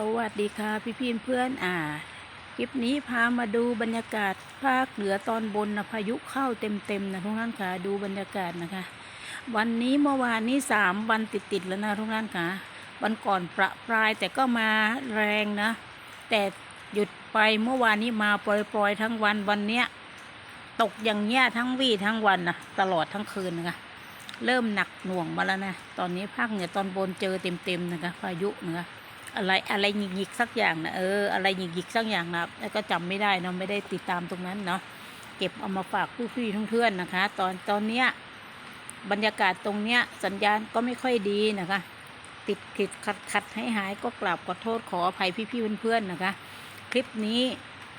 สวัสดีค่ะพี่พี่เพื่อนอ่า คลิปนี้พามาดูบรรยากาศภาคเหนือตอนบนนะพายุเข้าเต็มๆนะทุกท่านค่ะดูบรรยากาศนะคะ วันนี้เมื่อวานนี้สามวันติดๆแล้วนะทุกท่านค่ะวันก่อนประปรายแต่ก็มาแรงนะ แต่หยุดไปเมื่อวานนี้มาปล่อยๆทั้งวันวันเนี้ยตกอย่างเงี้ยทั้งวี่ทั้งวันนะตลอดทั้งคืนนะคะเริ่มหนักหน่วงมาแล้วนะตอนนี้ภาคเหนือตอนบนเจอเต็มๆนะคะพายุนะคะ อะไรอะไรหยิกหยิกสักอย่างนะเอออะไรหยิกหยิกสักอย่างนะแล้วก็จำไม่ได้เนาะไม่ได้ติดตามตรงนั้นเนาะเก็บเอามาฝากพี่ๆเพื่อนๆนะคะ ตอนตอนเนี้ยบรรยากาศตรงเนี้ยสัญญาณก็ไม่ค่อยดีนะคะ ติดติดขัดขัดให้หายก็กราบขอโทษขออภัยพี่ๆเพื่อนๆนะคะ คลิปนี้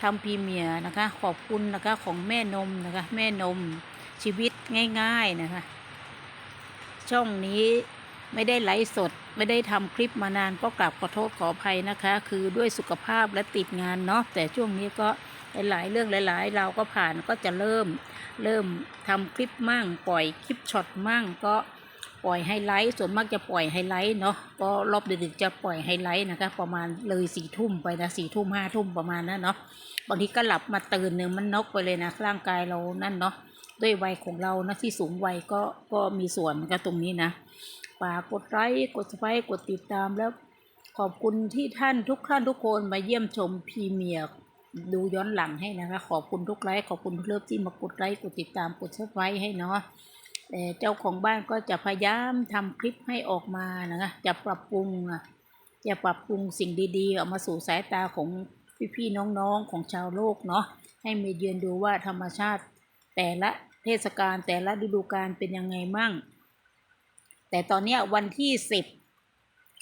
ทำพรีเมียร์นะคะ ขอบคุณนะคะของแม่นมนะคะ แม่นมชีวิตง่าย ๆนะคะ ช่องนี้ ไม่ได้ไลฟ์สด ไม่ได้ทำคลิปมานานก็กลับขอโทษขออภัยนะคะ คือด้วยสุขภาพและติดงานเนาะแต่ช่วงนี้ก็หลายๆเรื่องหลาย ๆ เราก็ผ่านก็จะเริ่มเริ่มทำคลิปมั่ง ปล่อยคลิปช็อตมั่งก็ปล่อยไฮไลท์ส่วนมากจะปล่อยไฮไลท์เนาะก็รอบดึกๆจะปล่อยไฮไลท์นะคะ ประมาณเลยสี่ทุ่มไปนะสี่ทุ่มห้าทุ่มประมาณนั้นเนาะบางทีก็หลับมาตื่นหนึ่งมันนกไปเลยนะร่างกายเรานั่นเนาะด้วยวัยของเรานะที่สูงวัยก็ก็มีส่วนกับตรงนี้นะ ฝากกดไลค์กดสไครต์กดติดตามแล้วขอบคุณที่ท่านทุกท่านทุกคนมาเยี่ยมชมพรีเมียร์ดูย้อนหลังให้นะคะ ขอบคุณทุกไลค์ขอบคุณเลิฟที่มากดไลค์กดติดตามกดซับไว้ให้เนาะแต่เจ้าของบ้านก็จะพยายามทำคลิปให้ออกมานะคะจะปรับปรุงจะปรับปรุงสิ่งดีๆ ออกมาสู่สายตาของพี่ๆน้องๆของชาวโลกเนาะให้มาเยือนดูว่าธรรมชาติแต่ละเทศกาลแต่ละฤดูกาลเป็นยังไงมั่ง แต่ตอนนี้วันที่สิบ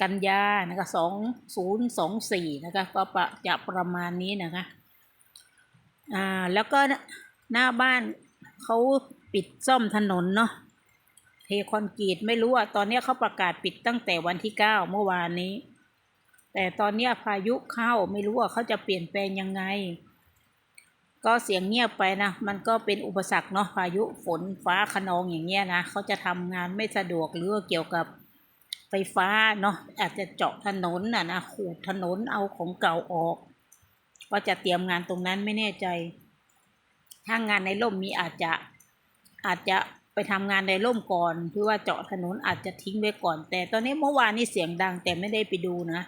กันยานะคะสองศูนย์สองสี่นะคะก็ประจะประมาณนี้นะคะอ่าแล้วก็หน้าบ้านเขาปิดซ่อมถนนเนาะเทคอนกรีตไม่รู้อะตอนนี้เขาประกาศปิดตั้งแต่วันที่เก้าเมื่อวานนี้ แต่ตอนนี้พายุเข้าไม่รู้ว่าเขาจะเปลี่ยนแปลงยังไง ก็เสียงเงียบไปนะ มันก็เป็นอุปสรรคเนาะพายุฝนฟ้าขนองอย่างเงี้ยนะเขาจะทำงานไม่สะดวกหรือว่าเกี่ยวกับไฟฟ้าเนาะอาจจะเจาะถนนน่ะนะขูดถนนเอาของเก่าออก ก็จะเตรียมงานตรงนั้นไม่แน่ใจถ้างานในร่มมีอาจจะอาจจะไปทำงานในร่มก่อนเพื่อว่าเจาะถนนอาจจะทิ้งไว้ก่อน แต่ตอนนี้เมื่อวานนี้เสียงดังแต่ไม่ได้ไปดูนะ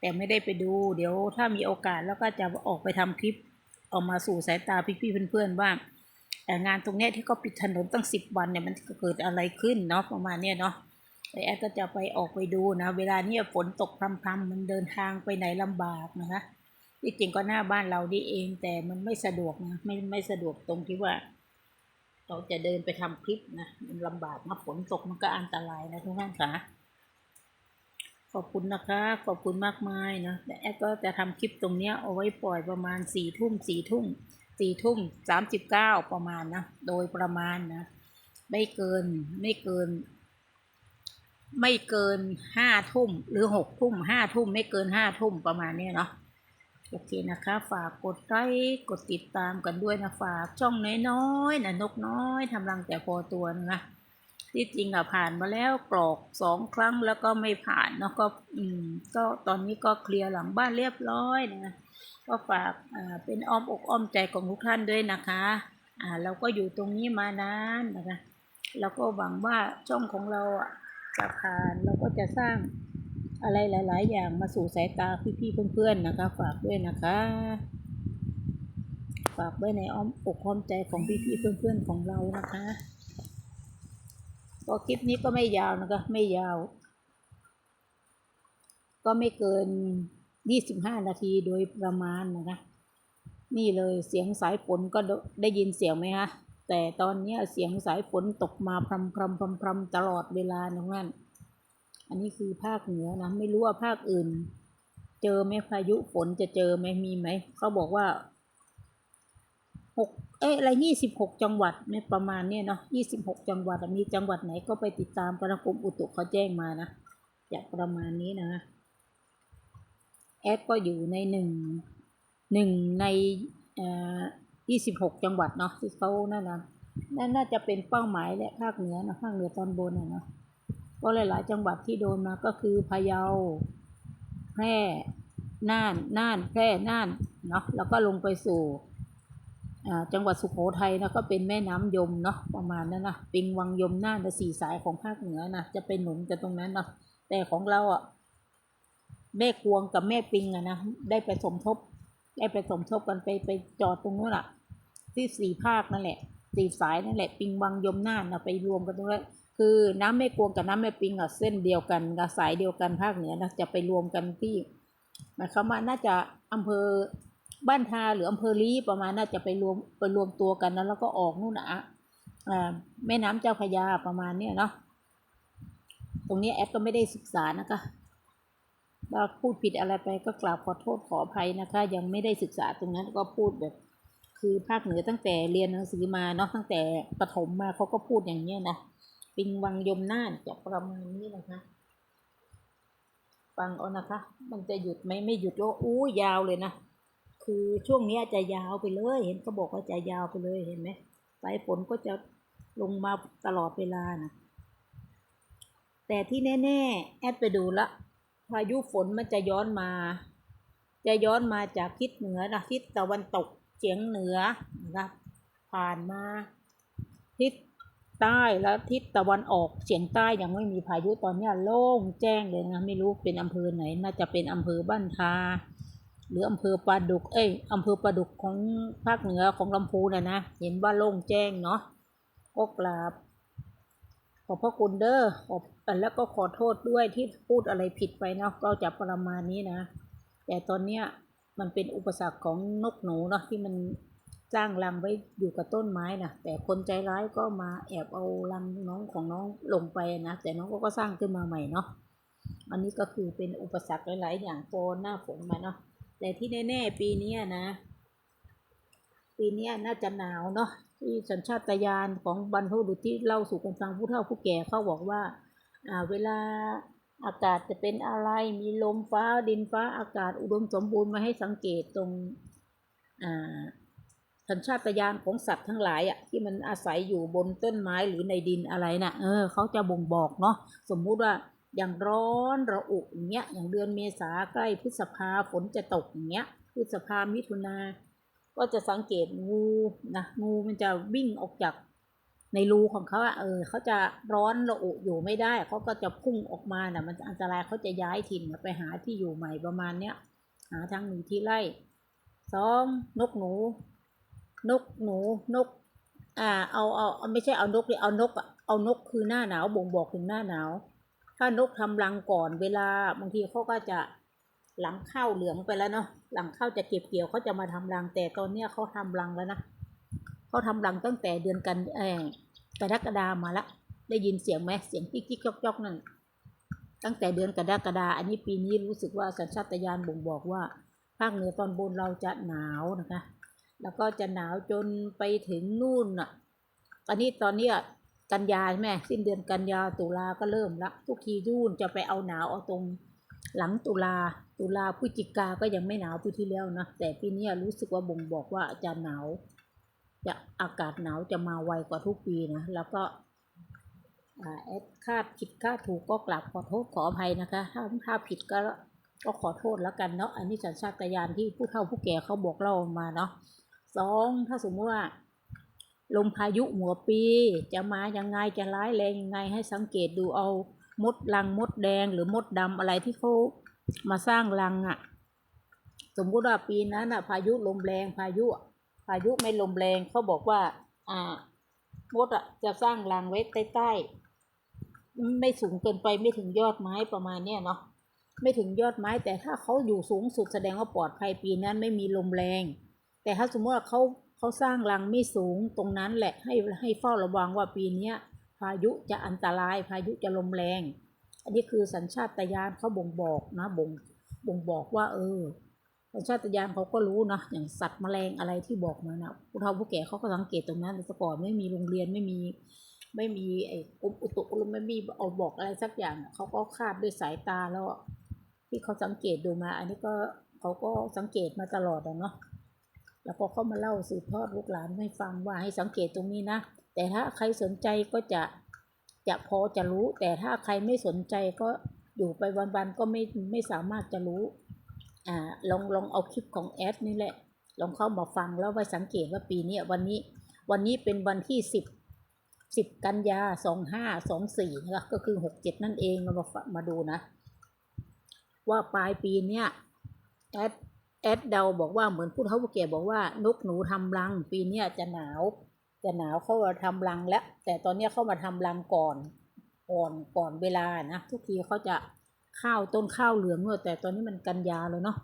แต่ไม่ได้ไปดู เดี๋ยวถ้ามีโอกาสแล้วก็จะออกไปทำคลิป ออกมาสู่สายตาพี่ๆเพื่อนๆว่าแต่งานตรงเนี้ยที่เขาปิดถนนตั้งสิบวันเนี่ยมันเกิดอะไรขึ้นเนาะประมาณเนี้ยเนาะแอดก็จะไปออกไปดูนะ เวลาเนี้ยฝนตกพรำๆมันเดินทางไปไหนลำบากนะคะที่จริงก็หน้าบ้านเราดีเองแต่มันไม่สะดวกนะไม่ไม่สะดวกตรงที่ว่า เราจะเดินไปทำคลิปนะมันลำบากนะฝนตกมันก็อันตรายนะทุกท่านค่ะ ขอบคุณนะคะ ขอบคุณมากมายนะแอดก็จะทำคลิปตรงเนี้ยเอาไว้ปล่อยประมาณสี่ทุ่มสี่ทุ่มสี่ทุ่มสามสิบเก้าประมาณนะ โดยประมาณนะ ไม่เกินไม่เกิน ไม่เกินห้าทุ่มหรือหกทุ่มห้าทุ่มไม่เกินห้าทุ่มประมาณนี้เนาะโอเคนะคะ ฝากกดไลค์กดติดตามกันด้วยนะฝากช่องน้อยๆนะนกน้อยทำรังแต่พอตัวนะ ที่จริงอะผ่านมาแล้วกรอกสองครั้งแล้วก็ไม่ผ่านเนาะก็อืมก็ตอนนี้ก็เคลียร์หลังบ้านเรียบร้อยนะก็ฝากอ่าเป็นอ้อมอกอ้อมใจของทุกท่านด้วยนะคะอ่าเราก็อยู่ตรงนี้มานานนะคะแล้วก็หวังว่าช่องของเราอะจะผ่านเราก็จะสร้างอะไรหลาย ๆ อย่างมาสู่สายตาพี่ๆเพื่อนๆนะคะ ฝากด้วยนะคะ ฝากไว้ในอ้อมอกอ้อมใจของพี่ๆเพื่อนๆของเรานะคะ ก็คลิปนี้ก็ไม่ยาวนะคะไม่ยาว ก็ไม่เกินยี่สิบห้านาทีโดยประมาณนะคะ นี่เลยเสียงสายฝนก็ได้ยินเสียงไหมคะแต่ตอนนี้เสียงสายฝนตกมาพรำพรำพรำพรำตลอดเวลานะนั่นอันนี้คือภาคเหนือนะ ไม่รู้ว่าภาคอื่น เจอไหมพายุฝนจะเจอไหมมีไหม เขาบอกว่า หกเอ้ยอะไรยี่สิบหกจังหวัดเนี่ยประมาณเนี่ยเนาะยี่สิบหกจังหวัดมีจังหวัดไหนก็ไปติดตามกรมกรมอุตุเขาแจ้งมานะจากประมาณนี้นะแอดก็อยู่ในหนึ่งหนึ่งในเอ่อยี่สิบหกจังหวัดเนาะที่เขานั่นนะนั่นน่าจะเป็นเป้าหมายและภาคเหนือนะภาคเหนือตอนบนอะเนาะก็หลาย ๆ จังหวัดที่โดนมาก็คือพะเยาแพร่น่านน่านแพร่น่านเนาะแล้วก็ลงไปสู่ จังหวัดสุโขทัยนะก็เป็นแม่น้ำยมเนาะประมาณนั้นนะปิงวังยมน่านแต่สี่สายของภาคเหนือนะจะไปหนุนกันตรงนั้นเนาะแต่ของเราอะแม่กวงกับแม่ปิงอะนะได้ไปสมทบ ได้ไปสมทบกันไปไปจอดตรงนู้นอะที่สี่ภาคนั่นแหละสี่สายนั่นแหละ ปิงวังยมน่านนะไปรวมกันตรงนั้นคือน้ำแม่กวงกับน้ำแม่ปิงอะเส้นเดียวกันกับสายเดียวกันภาคเหนือนะจะไปรวมกันที่หมายความว่าน่าจะอำเภอ บ้านทาหรืออำเภอลีประมาณน่าจะไปรวมไปรวมตัวกันนะแล้วก็ออกนู่นนะอ่าแม่น้ำเจ้าพยาประมาณเนี้ยเนาะตรงนี้แอดก็ไม่ได้ศึกษานะคะถ้าพูดผิดอะไรไปก็กราบขอโทษขออภัยนะคะ ยังไม่ได้ศึกษาตรงนั้นก็พูดแบบ คือภาคเหนือตั้งแต่เรียนหนังสือมาเนาะตั้งแต่ประถมมาเขาก็พูดอย่างเนี้ยนะปิงวังยมน่านจะประมาณนี้นะคะฟังเอานะคะ มันจะหยุดไหมไม่หยุดก็อู้ยาวเลยนะ คือช่วงนี้จะยาวไปเลย เห็นเขาบอกว่าจะยาวไปเลยเห็นไหมสายฝนก็จะลงมาตลอดเวลานะแต่ที่แน่ๆ แอดไปดูละพายุฝนมันจะย้อนมา จะย้อนมาจากทิศเหนือนะทิศตะวันตกเฉียงเหนือนะครับผ่านมาทิศใต้แล้วทิศตะวันออกเฉียงใต้ยังไม่มีพายุตอนนี้โล่งแจ้งเลยนะไม่รู้เป็นอำเภอไหนน่าจะเป็นอำเภอบ้านทา หรืออำเภอปลาดุก เอ้ยอำเภอปลาดุกของภาคเหนือของลำพูนนะนะ เห็นว่าโล่งแจ้งเนาะก็กราบ ขอบพระคุณเด้อขอบแล้วก็ขอโทษด้วยที่พูดอะไรผิดไปเนาะก็จะประมาณนี้นะ แต่ตอนเนี้ยมันเป็นอุปสรรคของนกหนูเนาะที่มันสร้างรังไว้อยู่กับต้นไม้นะแต่คนใจร้ายก็มาแอบเอารังน้องของน้องลงไปนะ แต่น้องก็สร้างขึ้นมาใหม่เนาะอันนี้ก็คือเป็นอุปสรรคหลาย ๆ อย่างโฟนหน้าฝนมาเนาะ แต่ที่แน่ๆปีนี้นะ ปีนี้น่าจะหนาวเนาะที่สัญชาตญาณของบรรพบุรุษที่เล่าสู่กันฟังผู้เฒ่าผู้แก่เขาบอกว่าอ่า เวลาอากาศจะเป็นอะไรมีลมฟ้าดินฟ้าอากาศอุดมสมบูรณ์มาให้สังเกตตรงอ่าสัญชาตญาณของสัตว์ทั้งหลายอะที่มันอาศัยอยู่บนต้นไม้หรือในดินอะไรน่ะ เออเขาจะบ่งบอกเนาะสมมุติว่า อย่างร้อนระอุอย่างเงี้ยอย่างเดือนเมษาใกล้พฤษภาฝนจะตกอย่างเงี้ยพฤษภามิถุนาก็จะสังเกตงูนะงูมันจะวิ่งออกจากในรูของเขาอะเออเขาจะร้อนระอุอยู่ไม่ได้เขาก็จะพุ่งออกมาน่ะมันอันตรายเขาจะย้ายถิ่นไปหาที่อยู่ใหม่ประมาณเนี้ยหาทางหนีที่ไล่สองนกหนู นกหนูนก อ่าเอาเอาไม่ใช่เอานกเลยเอานกเอานกคือหน้าหนาวบ่งบอกถึงหน้าหนาว ถ้านกทำรังก่อนเวลาบางทีเขาก็จะหลังข้าวเหลืองไปแล้วเนาะหลังข้าวจะเก็บเกี่ยวเขาจะมาทำรังแต่ตอนเนี้ยเขาทำรังแล้วนะเขาทำรังตั้งแต่เดือนกันเออกรกฎามาละ ได้ยินเสียงไหมเสียงกิ๊กกิ๊กจอกจอกนั่นตั้งแต่เดือนกรกฎาอันนี้ปีนี้รู้สึกว่าสัญชาตญาณบ่งบอกว่า ภาคเหนือตอนบนเราจะหนาวนะคะ แล้วก็จะหนาวจนไปถึงนู่นอะอันนี้ตอนเนี้ย กันยาใช่ไหมสิ้นเดือนกันยาตุลาก็เริ่มละทุกทียุ่นจะไปเอาหนาวเอาตรงหลังตุลาตุลาพฤศจิกาก็ยังไม่หนาวปีที่แล้วนะแต่ปีนี้รู้สึกว่าบ่งบอกว่าจะหนาวจะอากาศหนาวจะมาไวกว่าทุกปีนะแล้วก็แอดคาดผิดคาดถูกก็กลับขอโทษขออภัยนะคะถ้าถ้าผิดก็ก็ขอโทษแล้วกันเนาะอันนี้สัญชาตญาณที่ผู้เฒ่าผู้แก่เขาบอกเล่ามาเนาะสองถ้าสมมติว่า ลมพายุหัวปี จะมายังไงจะร้ายแรงยังไงให้สังเกตดูเอามดรังมดแดงหรือมดดำอะไรที่เขามาสร้างรังอะ่ะ สมมุติว่าปีนั้นอะ พายุลมแรงพายุพายุไม่ลมแรงเขาบอกว่า อ่ามดอะจะสร้างรังไว้ใต้ใต้ๆไม่สูงเกินไปไม่ถึงยอดไม้ประมาณเนี้ยเนาะไม่ถึงยอดไม้แต่ถ้าเขาอยู่สูงสุดแสดงว่าปลอดภัยปีนั้นไม่มีลมแรง แต่ถ้าสมมติว่าเขา เขาสร้างรังไม่สูงตรงนั้นแหละให้ให้เฝ้าระวังว่าปีนี้พายุจะอันตรายพายุจะลมแรง อันนี้คือสัญชาตญาณเขาบ่งบอกนะบ่งบ่งบอกว่า เออ สัญชาตญาณเขาก็รู้นะอย่างสัตว์แมลงอะไรที่บอกมานะผู้เฒ่าผู้แก่เขาก็สังเกตตรงนั้นแต่ก่อนไม่มีโรงเรียนไม่มี ไม่มีไอ้กรมอุตุลมไม่มีเอาบอกอะไรสักอย่างเขาก็คาดด้วยสายตาแล้วที่เขาสังเกตดูมา อันนี้ก็เขาก็สังเกตมาตลอดอะเนาะ แล้วก็เข้ามาเล่าสืบทอดลูกหลานให้ฟังว่าให้สังเกตตรงนี้นะ แต่ถ้าใครสนใจก็จะจะพอจะรู้ แต่ถ้าใครไม่สนใจก็อยู่ไปวันๆก็ไม่ไม่สามารถจะรู้อ่าลองลองเอาคลิปของแอดนี่แหละ ลองเข้ามาฟังแล้วไปสังเกตว่าปีนี้วันนี้วันนี้เป็นวันที่สิบสิบกันยาสองห้าสองสี่นะคะก็คือหกเจ็ดนั่นเองเรามามาดูนะ ว่าปลายปีเนี้ยแอด แอดเดาบอกว่าเหมือนผู้เฒ่าผู้แก่บอกว่านกหนูทำรัง ปีเนี้ยจะหนาว จะหนาวเข้ามาทำรังแล้ว แต่ตอนเนี้ยเข้ามาทำรังก่อนก่อนก่อนเวลานะทุกทีเขาจะข้าวต้นข้าวเหลืองเนอะแต่ตอนนี้มันกันยาแล้วเนาะ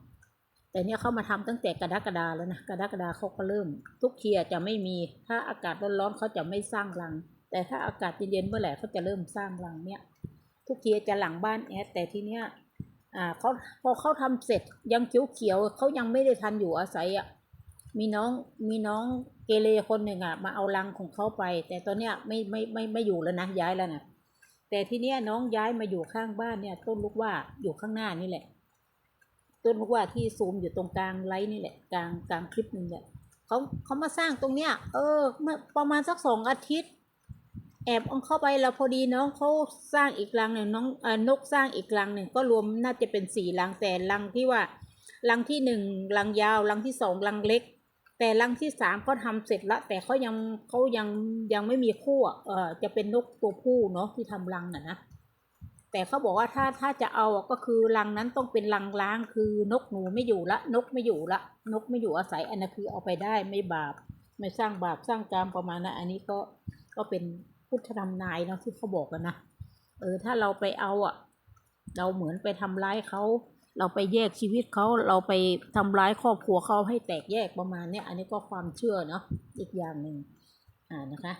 แต่เนี่ยเขามาทำตั้งแต่กรกฎาแล้วนะกรกฎาเขาก็เริ่ม ทุกทีจะไม่มีถ้าอากาศร้อนๆเขาจะไม่สร้างรัง แต่ถ้าอากาศเย็นๆเมื่อไหร่เขาจะเริ่มสร้างรังเนี่ย ทุกทีจะหลังบ้านแอดแต่ทีเนี้ย อ่าเขาพอเขาทำเสร็จยังเขียวๆเขายังไม่ได้ทันอยู่อาศัยอะมีน้องมีน้องเกเรคนหนึ่งอะมาเอารังของเขาไป แต่ตอนเนี้ยไม่ไม่ไม่ไม่อยู่แล้วนะย้ายแล้วนะแต่ทีเนี้ยน้องย้ายมาอยู่ข้างบ้านเนี่ย ต้นลูกว่าอยู่ข้างหน้านี่แหละ ต้นลูกว่าที่ซูมอยู่ตรงกลางไลท์นี่แหละกลางกลางคลิปนึงแหละเขาเขามาสร้างตรงเนี้ยเออเมื่อประมาณสักสองอาทิตย์ แอบเอาเข้าไปแล้วพอดีน้องเขาสร้างอีกรังหนึ่งน้องเอนกสร้างอีกรังหนึ่งก็รวมน่าจะเป็นสี่รังแต่รังที่ว่ารังที่หนึ่งรังยาวรังที่สองรังเล็ก แต่รังที่สามเขาทำเสร็จละ แต่เขายังเขายังยังไม่มีคู่เออจะเป็นนกตัวผู้เนาะที่ทำรังน่ะนะแต่เขาบอกว่าถ้าถ้าจะเอาก็คือรังนั้นต้องเป็นรังล้างคือนกหนูไม่อยู่ละนกไม่อยู่ละนกไม่อยู่อาศัยอันนั้นคือเอาไปได้ไม่บาปไม่สร้างบาปสร้างกรรมประมาณนั้นอันนี้ก็ก็เป็น พุทธธรรมนายเนาะที่เขาบอกกันนะเออถ้าเราไปเอาอะ เราเหมือนไปทำร้ายเขาเราไปแยกชีวิตเขาเราไปทำร้ายครอบครัวเขาให้แตกแยกประมาณเนี้ยอันนี้ก็ความเชื่อเนาะอีกอย่างหนึ่งอ่านะคะ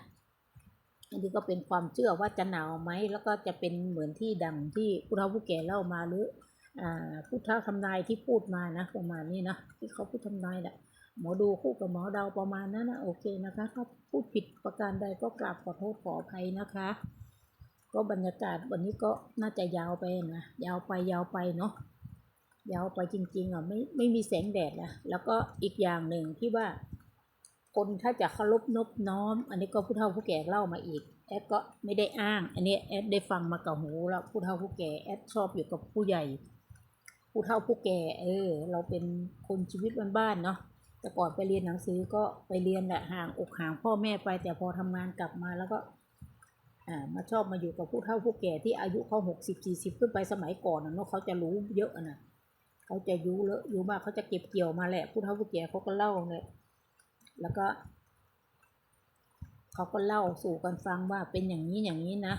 อันนี้ก็เป็นความเชื่อว่าจะหนาวไหมแล้วก็จะเป็นเหมือนที่ดังที่ผู้เฒ่าผู้แก่เล่ามาหรืออ่าผู้เฒ่าทำนายที่พูดมานะประมาณนี้นะที่เขาพูดทำนายแหละ หมอดูคู่กับหมอเดาประมาณนั้นนะโอเคนะคะ ถ้าพูดผิดประการใดก็กราบขอโทษขออภัยนะคะ ก็บรรยากาศวันนี้ก็น่าจะยาวไปนะยาวไปยาวไปเนาะยาวไปจริงๆอะไม่ไม่มีแสงแดดนะแล้วก็อีกอย่างหนึ่งที่ว่า คนถ้าจะเคารพนบน้อม อันนี้ก็ผู้เฒ่าผู้แก่เล่ามาอีกแอดก็ไม่ได้อ้าง อันนี้แอดได้ฟังมากับหูแล้วผู้เฒ่าผู้แก่แอดชอบอยู่กับผู้ใหญ่ ผู้เฒ่าผู้แก่ เออ เราเป็นคนชีวิตบ้านๆเนาะ แต่ก่อนไปเรียนหนังสือก็ไปเรียนแหละห่างอกห่างพ่อแม่ไป แต่พอทำงานกลับมาแล้วก็มาชอบมาอยู่กับผู้เฒ่าผู้แก่ที่อายุเขาหกสิบสี่สิบขึ้นไปสมัยก่อนนะเนาะเขาจะรู้เยอะนะเขาจะรู้เลอะรู้มากเขาจะเก็บเกี่ยวมาแหละผู้เฒ่าผู้แก่เขาก็เล่าเลยแล้วก็ เขาก็เล่าสู่กันฟังว่าเป็นอย่างนี้อย่างนี้นะ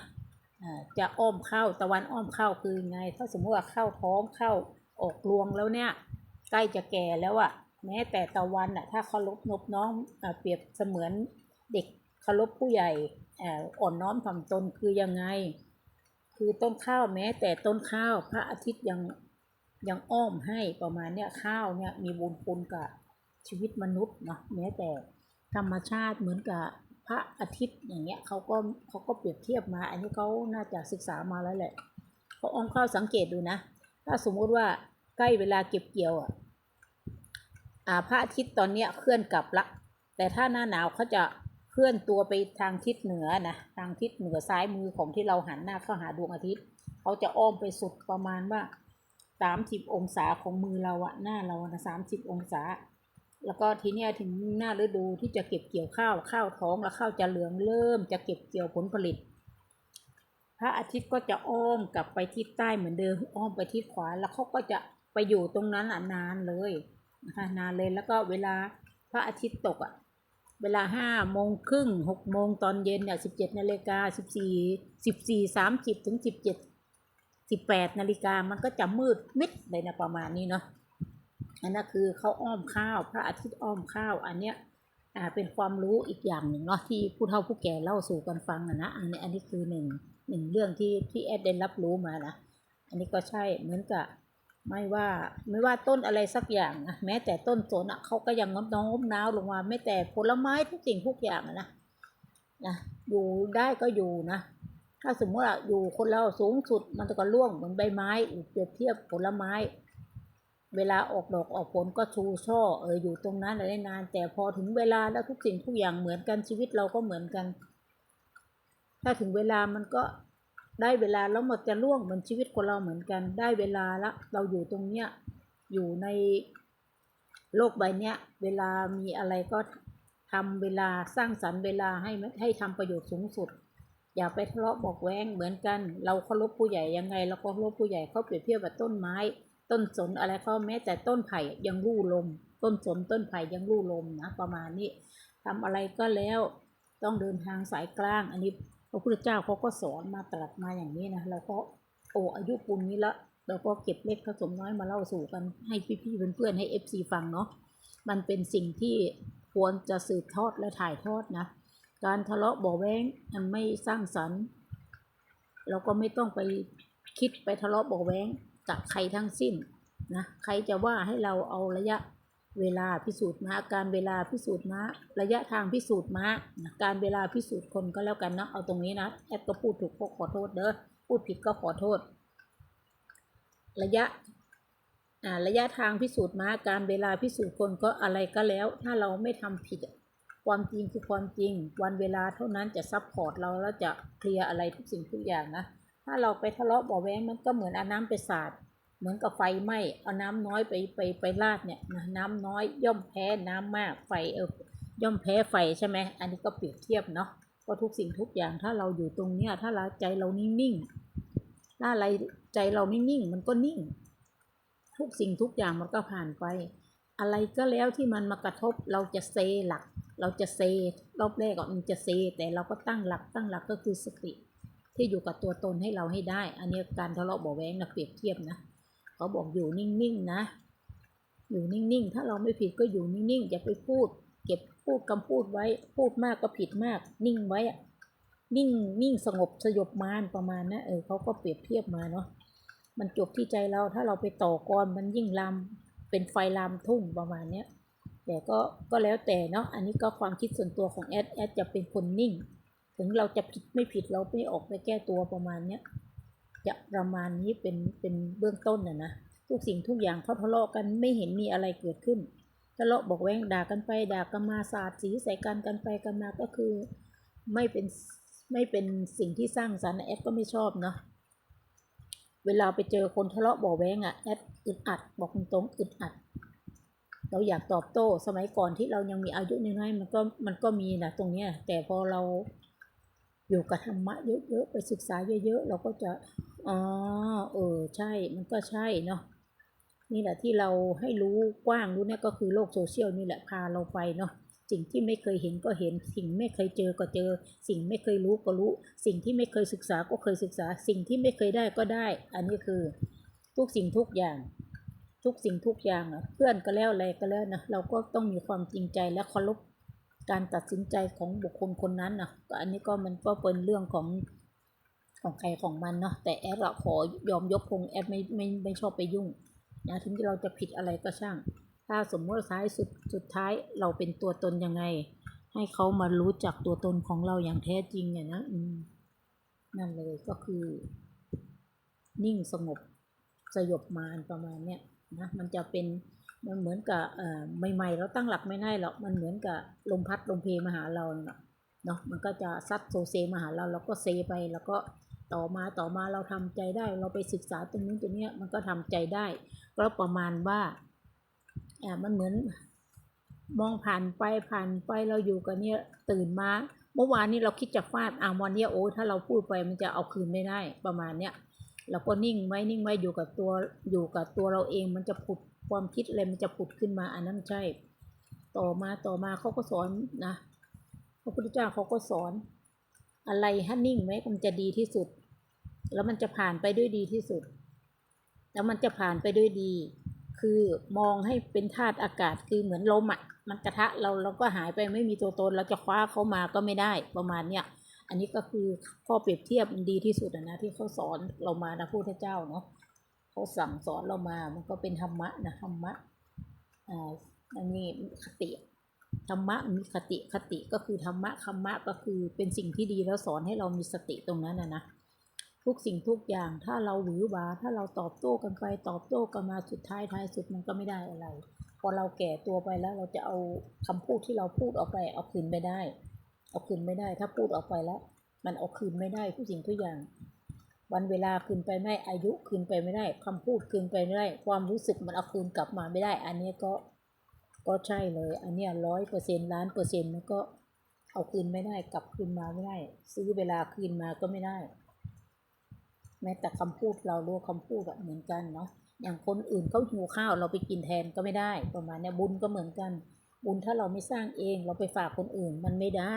จะอ้อมเข้าตะวันอ้อมเข้าคือไง ถ้าสมมติว่าเข้าท้องเข้าออกรวงแล้วเนี่ย ใกล้จะแก่แล้วอะ แม้แต่ตะวันอะถ้าเคารพนบน้อมเปรียบเสมือนเด็กเคารพผู้ใหญ่อ่อนน้อมถ่อมตนคือยังไง คือต้นข้าวแม้ แต่ต้นข้าวพระอาทิตย์ยังยังอ้อมให้ประมาณเนี้ยข้าวเนี่ยมีบุญคุณกับชีวิตมนุษย์เนาะแม้แต่ธรรมชาติเหมือนกับพระอาทิตย์อย่างเงี้ยเขาก็เขาก็เปรียบเทียบมา อันนี้เขาน่าจะศึกษามาแล้วแหละเขาอ้อมข้าวสังเกตดูนะ ถ้าสมมุติว่าใกล้เวลาเก็บเกี่ยวอะ พระอาทิตย์ตอนเนี้ยเคลื่อนกลับละ แต่ถ้าหน้าหนาวเขาจะเคลื่อนตัวไปทางทิศเหนือนะทางทิศเหนือซ้ายมือของที่เราหันหน้าเข้าหาดวงอาทิตย์เขาจะอ้อมไปสุดประมาณว่าสามสิบองศาของมือเราอะหน้าเรานะสามสิบองศา แล้วก็ทีเนี้ยถึงหน้าฤดูที่จะเก็บเกี่ยวข้าวข้าวท้องแล้วข้าวจะเหลืองเริ่มจะเก็บเกี่ยวผลผลิต พระอาทิตย์ก็จะอ้อมกลับไปทิศใต้เหมือนเดิมอ้อมไปทิศขวาแล้วเขาก็จะไปอยู่ตรงนั้นนานเลย นะคะนานเลยแล้วก็เวลาพระอาทิตย์ตกอะเวลาห้าโมงครึ่งหกโมงตอนเย็นเนี่ยสิบเจ็ดนาฬิกาสิบสี่สิบสี่สามสิบถึงสิบเจ็ดสิบแปดนาฬิกามันก็จะมืดมิดเลยนะประมาณนี้เนาะอันนั้นคือเขาอ้อมข้าว พระอาทิตย์อ้อมข้าว อันเนี้ยอ่าเป็นความรู้อีกอย่างหนึ่งเนาะที่ผู้เฒ่าผู้แก่เล่าสู่กันฟังอะนะอันนี้อันนี้คือหนึ่งหนึ่งเรื่องที่ที่แอดได้รับรู้มานะอันนี้ก็ใช่เหมือนกับ ไม่ว่าไม่ว่าต้นอะไรสักอย่างนะแม้แต่ต้นสนอะเขาก็ยังโน้อมน้าวลงมาแม้แต่ผลไม้ทุกสิ่งทุกอย่างนะนะอยู่ได้ก็อยู่นะถ้าสมมติว่าอยู่คนเราสูงสุดมันก็ร่วงเหมือนใบไม้เปรียบเทียบผลไม้ เวลาออกดอกออกผลก็ชูช่อเอออยู่ตรงนั้นได้นาน แต่พอถึงเวลาแล้วทุกสิ่งทุกอย่างเหมือนกันชีวิตเราก็เหมือนกัน ถ้าถึงเวลามันก็ ได้เวลาแล้วมันจะล่วงเหมือนชีวิตคนเราเหมือนกัน ได้เวลาละเราอยู่ตรงเนี้ยอยู่ในโลกใบเนี้ย เวลามีอะไรก็ทำเวลาสร้างสรรค์เวลาให้ให้ทำประโยชน์สูงสุด อย่าไปทะเลาะบอกแว้งเหมือนกัน เราเคารพผู้ใหญ่ยังไงเราก็เคารพผู้ใหญ่เขาเปรียบเทียบกับต้นไม้ ต้นสนอะไรก็แม้แต่ต้นไผ่ยังรู่ลม ต้นสนต้นไผ่ยังรู่ลมนะประมาณนี้ทำอะไรก็แล้วต้องเดินทางสายกลางอันนี้ พระพุทธเจ้าเขาก็สอนมาตรัสมาอย่างนี้นะเราก็โอ้อายุปุณนี้ละเราก็เก็บเล็กผสมน้อยมาเล่าสู่กันให้พี่ๆเพื่อนๆให้เอฟซีฟังเนาะมันเป็นสิ่งที่ควรจะสืบทอดและถ่ายทอดนะ การทะเลาะเบาะแว้งมันไม่สร้างสรรค์เราก็ไม่ต้องไปคิดไปทะเลาะเบาะแว้งกับใครทั้งสิ้นนะใครจะว่าให้เราเอาระยะ เวลาพิสูจน์มาการเวลาพิสูจน์มาระยะทางพิสูจน์มานะการเวลาพิสูจน์คนก็แล้วกันเนาะเอาตรงนี้นะแอดก็พูดถูกก็ขอโทษเด้อพูดผิดก็ขอโทษ ระยะอ่าระยะทางพิสูจน์มาการเวลาพิสูจน์คนก็อะไรก็แล้ว ถ้าเราไม่ทำผิดความจริงคือความจริง วันเวลาเท่านั้นจะซับพอร์ตเราแล้วจะเคลียร์อะไรทุกสิ่งทุกอย่างนะ ถ้าเราไปทะเลาะบาะแว้งมันก็เหมือนเอาน้ำไปสาด เหมือนกับไฟไหม้เอาน้ำน้อยไปไปไปราดเนี่ยนะน้ำน้อยย่อมแพ้น้ำมากไฟเออย่อมแพ้ไฟใช่ไหมอันนี้ก็เปรียบเทียบเนาะก็ทุกสิ่งทุกอย่างถ้าเราอยู่ตรงเนี้ยถ้าเราใจเรานิ่งๆถ้าอะไรใจเราไม่นิ่งมันก็นิ่ง ทุกสิ่งทุกอย่างมันก็ผ่านไป อะไรก็แล้วที่มันมากระทบเราจะเซหลัก เราจะเซรอบแรกอะมันจะเซ แต่เราก็ตั้งหลักตั้งหลักก็คือสติที่อยู่กับตัวตนให้เราให้ได้ อันนี้การทะเลาะเบาแวงนะเปรียบเทียบนะ เขาบอกอยู่นิ่งๆนะ อยู่นิ่งๆ ถ้าเราไม่ผิดก็อยู่นิ่งๆอย่าไปพูด เก็บพูดคำพูดไว้ พูดมากก็ผิดมาก นิ่งไว้อะนิ่งนิ่งสงบสยบมานประมาณนะเออเขาก็เปรียบเทียบมาเนาะมันจบที่ใจเราถ้าเราไปต่อกรมันยิ่งลามเป็นไฟลามทุ่งประมาณเนี้ยแต่ก็ก็แล้วแต่เนาะอันนี้ก็ความคิดส่วนตัวของแอดแอดจะเป็นคนนิ่ง ถึงเราจะผิดไม่ผิดเราไม่ออกไปแก้ตัวประมาณเนี้ย จะประมาณนี้เป็นเป็นเบื้องต้นน่ะนะทุกสิ่งทุกอย่างเขาทะเลาะกันไม่เห็นมีอะไรเกิดขึ้นทะเลาะบอกแว้งด่ากันไปด่ากันมาสาดสีใส่กันกันไปกันมาก็คือ ไม่เป็นไม่เป็นสิ่งที่สร้างสรรค์แอดก็ไม่ชอบเนาะเวลาไปเจอคนทะเลาะบาะแว้งอะแอดอึดอัดบอกตรงๆอึดอัด เราอยากตอบโต้สมัยก่อนที่เรายังมีอายุน้อยๆมันก็มันก็มีนะตรงเนี้ยแต่พอเรา อยู่กับธรรมะเยอะๆไปศึกษาเยอะๆ เราก็จะอ๋อเออใช่มันก็ใช่เนาะนี่แหละที่เราให้รู้กว้างรู้เนี่ยก็คือโลกโซเชียลนี่แหละพาเราไปเนาะสิ่งที่ไม่เคยเห็นก็เห็น สิ่งไม่เคยเจอก็เจอ สิ่งไม่เคยรู้ก็รู้ สิ่งที่ไม่เคยศึกษาก็เคยศึกษา สิ่งที่ไม่เคยได้ก็ได้ อันนี้คือทุกสิ่งทุกอย่าง ทุกสิ่งทุกอย่างอะเพื่อนก็แล้วอะไรก็แล้วนะเราก็ต้องมีความจริงใจและเคารพ การตัดสินใจของบุคคลคนนั้นนะก็อันนี้ก็มันก็เป็นเรื่องของของใครของมันเนาะแต่แอดอะขอยอมยกพงแอดไม่ไม่ไม่ชอบไปยุ่งนะถึงเราจะผิดอะไรก็ช่าง ถ้าสมมติท้ายสุดสุดท้ายเราเป็นตัวตนยังไง ให้เขามารู้จักตัวตนของเราอย่างแท้จริงเนี่ยนะนั่นเลยก็คือ นิ่งสงบสยบมารประมาณเนี้ยนะมันจะเป็น มันเหมือนกับใหม่ๆ เราตั้งหลักไม่ได้หรอก มันเหมือนกับลมพัดลมเพมาหาเราเนาะ มันก็จะซัดโซเซมาหาเรา เราก็เซไป แล้วก็ต่อมาต่อมาเราทำใจได้ เราไปศึกษาตรงนู้นตรงเนี้ยมันก็ทำใจได้ ก็ประมาณว่าอ่ามันเหมือนมองผ่านไปผ่านไปเราอยู่กันเนี่ยตื่นมาเมื่อวานนี้เราคิดจะฟาดอ่าวันเนี้ยโอ้ถ้าเราพูดไปมันจะเอาคืนไม่ได้ประมาณเนี้ยเราก็นิ่งไว้นิ่งไว้อยู่กับตัวอยู่กับตัวเราเองมันจะผุด ความคิดอะไรมันจะผุดขึ้นมาอันนั้นใช่ ต่อมาต่อมาเขาก็สอนนะพระพุทธเจ้าเขาก็สอน อะไรให้นิ่งไว้มันจะดีที่สุด แล้วมันจะผ่านไปด้วยดีที่สุด แล้วมันจะผ่านไปด้วยดี คือมองให้เป็นธาตุอากาศคือเหมือนลมอะมันกระทะเราเราก็หายไปไม่มีตัวตน เราจะคว้าเขามาก็ไม่ได้ประมาณเนี้ยอันนี้ก็คือข้อเปรียบเทียบดีที่สุดอะนะที่เขาสอนเรามานะพระพุทธเจ้าเนาะ เขาสั่งสอนเรามา มันก็เป็นธรรมะนะธรรมะอ่าอันนี้คติธรรมะมีคติคติก็คือธรรมะธรรมะก็คือเป็นสิ่งที่ดีแล้วสอนให้เรามีสติตรงนั้นนะนะทุกสิ่งทุกอย่างถ้าเราหวือหวาถ้าเราตอบโต้กันไปตอบโต้กันมาสุดท้ายท้ายสุดมันก็ไม่ได้อะไร พอเราแก่ตัวไปแล้วเราจะเอาคำพูดที่เราพูดออกไปเอาคืนไม่ได้ เอาคืนไม่ได้ ถ้าพูดออกไปแล้ว มันเอาคืนไม่ได้ทุกสิ่งทุกอย่าง วันเวลาคืนไปไม่ได้อายุคืนไปไม่ได้คำพูดคืนไปไม่ได้ ความรู้สึกมันเอาคืนกลับมาไม่ได้ อันนี้ก็ก็ใช่เลย อันนี้ร้อยเปอร์เซ็นต์ล้านเปอร์เซ็นต์มันก็เอาคืนไม่ได้กลับคืนมาไม่ได้ ซื้อเวลาคืนมาก็ไม่ได้ แม้แต่คำพูดเรารู้คำพูดแบบเหมือนกันเนาะอย่างคนอื่นเขาหิวข้าวเราไปกินแทนก็ไม่ได้ประมาณนี้บุญก็เหมือนกัน บุญถ้าเราไม่สร้างเองเราไปฝากคนอื่นมันไม่ได้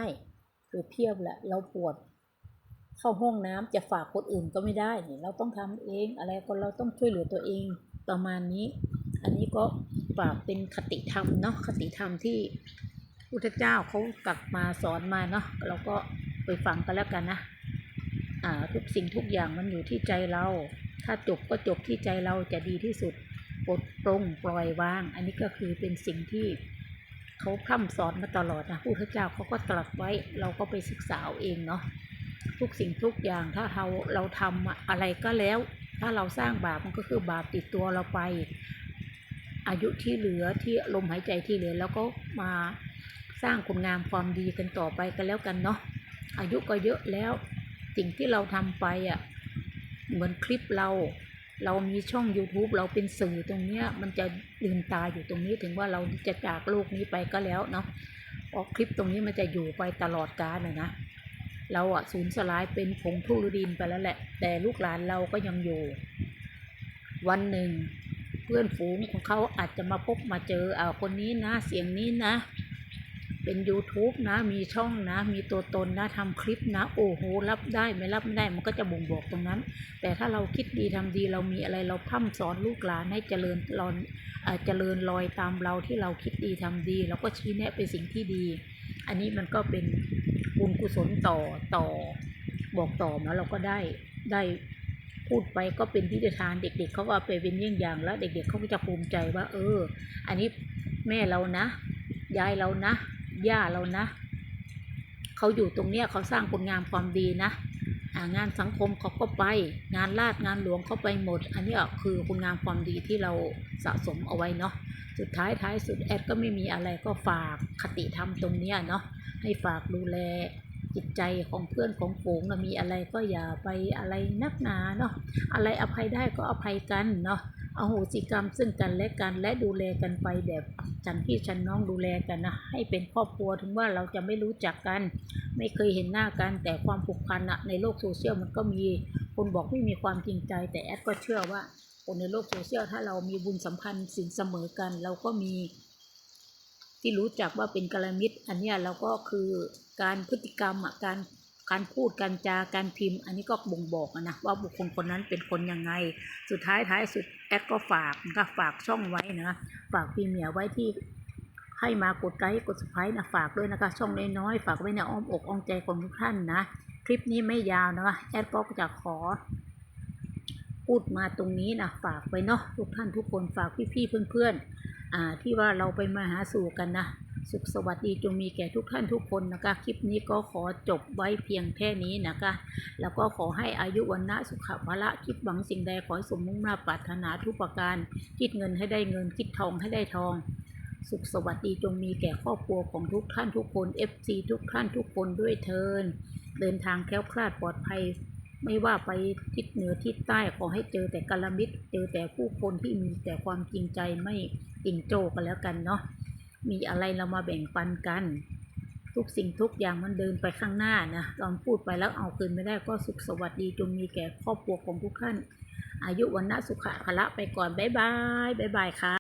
เปรียบเทียบแหละเราปวด เข้าห้องน้ำจะฝากคนอื่นก็ไม่ได้เนี่ยเราต้องทำเอง อะไรก็เราต้องช่วยเหลือตัวเองประมาณนี้ อันนี้ก็ฝากเป็นคติธรรมเนาะคติธรรมที่พุทธเจ้าเขากลับมาสอนมาเนาะเราก็ไปฟังกันแล้วกันนะอ่าทุกสิ่งทุกอย่างมันอยู่ที่ใจเรา ถ้าจบก็จบที่ใจเราจะดีที่สุดปลดปลงปล่อยวาง อันนี้ก็คือเป็นสิ่งที่เขาพร่ำสอนมาตลอดนะพุทธเจ้าเขาก็ตรัสไว้เราก็ไปศึกษาเองเนาะ ทุกสิ่งทุกอย่างถ้าเราเราทำอะไรก็แล้ว ถ้าเราสร้างบาปมันก็คือบาปติดตัวเราไป อายุที่เหลือที่ลมหายใจที่เหลือแล้วก็มาสร้างคุณงามความดีกันต่อไปกันแล้วกันเนาะอายุก็เยอะแล้วสิ่งที่เราทำไปอะเหมือนคลิปเราเรามีช่อง YouTube เราเป็นสื่อตรงเนี้ยมันจะลืมตาอยู่ตรงนี้ถึงว่าเราจะจากโลกนี้ไปก็แล้วเนาะเพราะคลิปตรงนี้มันจะอยู่ไปตลอดกาลนะนะ เราอะสูญสลายเป็นผงทุรดินไปแล้วแหละ แต่ลูกหลานเราก็ยังอยู่ วันหนึ่ง เพื่อนฝูงของเขาอาจจะมาพบมาเจออ่าคนนี้นะเสียงนี้นะ เป็น YouTube นะ มีช่องนะ มีตัวตนนะทำคลิปนะ โอ้โห รับได้ไม่รับไม่ได้มันก็จะบ่งบอกตรงนั้น แต่ถ้าเราคิดดีทำดีเรามีอะไรเราพร่ำสอนลูกหลานให้เจริญรอนเจริญรอยตามเราที่เราคิดดีทำดี เราก็ชี้แนะเป็นสิ่งที่ดี อันนี้มันก็เป็น บุญกุศลต่อต่อ บอกต่อมาเราก็ได้ได้พูดไปก็เป็นที่ทานเด็กๆเขาก็ไปเป็นเยี่ยงอย่างแล้ว เด็กๆเขาก็จะภูมิใจว่า เออ อันนี้แม่เรานะยายเรานะย่าเรานะเขาอยู่ตรงเนี้ยเขาสร้างคุณงามความดีนะงานสังคมเขาก็ไป งานราชงานหลวงเขาไปหมด อันนี้คือคุณงามความดีที่เราสะสมเอาไว้เนาะสุดท้ายท้ายสุดแอดก็ไม่มีอะไรก็ฝากคติธรรมตรงเนี้ยเนาะ ให้ฝากดูแลจิตใจของเพื่อนของฝูงนะมีอะไรก็อย่าไปอะไรนักหนาเนาะอะไรอภัยได้ก็อภัยกันเนาะอโหสิกรรมซึ่งกันและกันและดูแลกันไปแบบฉันพี่ฉันน้องดูแลกันนะให้เป็นครอบครัวถึงว่าเราจะไม่รู้จักกัน ไม่เคยเห็นหน้ากันแต่ความผูกพันอะในโลกโซเชียลมันก็มีคนบอกไม่มีความจริงใจ แต่แอดก็เชื่อว่าคนในโลกโซเชียลถ้าเรามีบุญสัมพันธ์สินเสมอกัน เราก็มี ที่รู้จักว่าเป็นกลมิตร อันนี้เราก็คือการพฤติกรรมการการพูดการจาการพิมพ์ อันนี้ก็บ่งบอกนะว่าบุคคลคนนั้นเป็นคนยังไง สุดท้ายท้ายสุดแอดก็ฝากก็ฝากช่องไว้นะฝากพีเมียไว้ที่ให้มากดไลค์กดสไครต์นะฝากด้วยนะคะ ช่องน้อยๆฝากไว้ในอ้อมอกอ้อมใจของทุกท่านนะ คลิปนี้ไม่ยาวนะคะแอดก็จะขอ พูดมาตรงนี้นะฝากไว้เนาะทุกท่านทุกคนฝากพี่ๆเพื่อนๆ ที่ว่าเราไปมาหาสู่กันนะ สุขสวัสดีจงมีแก่ทุกท่านทุกคนนะคะ คลิปนี้ก็ขอจบไว้เพียงแค่นี้นะคะ แล้วก็ขอให้อายุวันนะสุขภาละคิดหวังสิ่งใดขอให้สมมุ่งหน้าปรารถนาทุกประการ คิดเงินให้ได้เงินคิดทองให้ได้ทองสุขสวัสดีจงมีแก่ครอบครัวของทุกท่านทุกคน FC ทุกท่านทุกคนด้วยเทิน เดินทางแคล้วคลาดปลอดภัย ไม่ว่าไปทิศเหนือทิศใต้ขอให้เจอแต่กัลมิตร เจอแต่ผู้คนที่มีแต่ความจริงใจไม่จริงโจกันแล้วกันเนาะมีอะไรเรามาแบ่งปันกัน ทุกสิ่งทุกอย่างมันเดินไปข้างหน้านะตอนพูดไปแล้วเอาคืนไม่ได้ก็สุขสวัสดีจงมีแก่ครอบครัวของทุกท่าน อายุวันนะสุขะพละไปก่อนบ๊ายบายบ๊ายบายค่ะ